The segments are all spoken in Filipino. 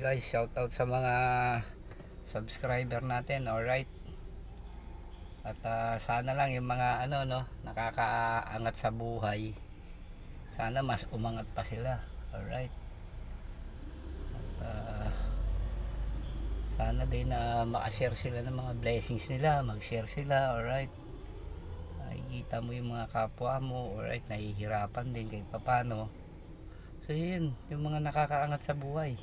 guys shoutout sa mga subscriber natin alright? At ah, sana lang yung mga ano no nakakaangat sa buhay sana mas umangat pa sila alright? At ah, sana din na makashare sila ng mga blessings nila mag-share sila alright? Nakikita mo yung mga kapwa mo alright? Nahihirapan din kahit papano so yun yung mga nakakaangat sa buhay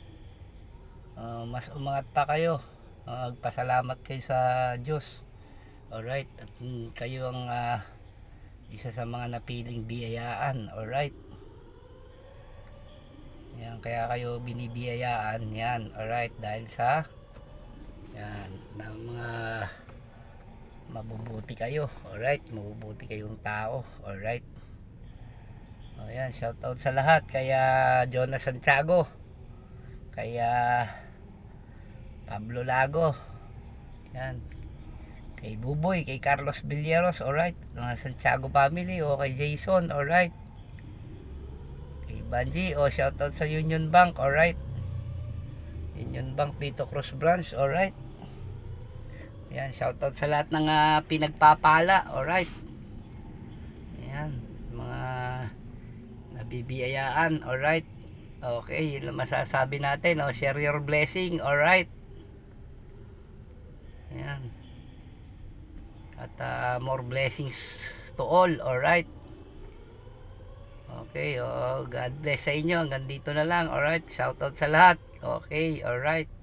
Ah, mas umangat pa kayo. Ah, magpasalamat kayo sa Diyos. Alright at mm, kayo ang ah, isa sa mga napiling biyayaan. Alright. Yan kaya kayo binibiyayaan. Yan alright dahil sa yan na mga mabubuti kayo. Alright mabubuti kayong tao. Alright. O yan shoutout sa lahat. Kaya Jonas Santiago. Kaya Pablo Lago. Yan. Kay Buboy, kay Carlos Villeros alright, mga Santiago family o kay Jason alright. Kay Banji o shoutout sa Union Bank alright. Union Bank Pito Cruz Branch alright. Yan shoutout sa lahat ng ah, pinagpapala alright. Yan mga nabibiyayaan alright. Okay yun lang masasabi natin oh, share your blessing alright yan at ah, more blessings to all alright? Okay oh God bless sa inyo. Hanggang dito na lang alright? Shoutout sa lahat. Okay alright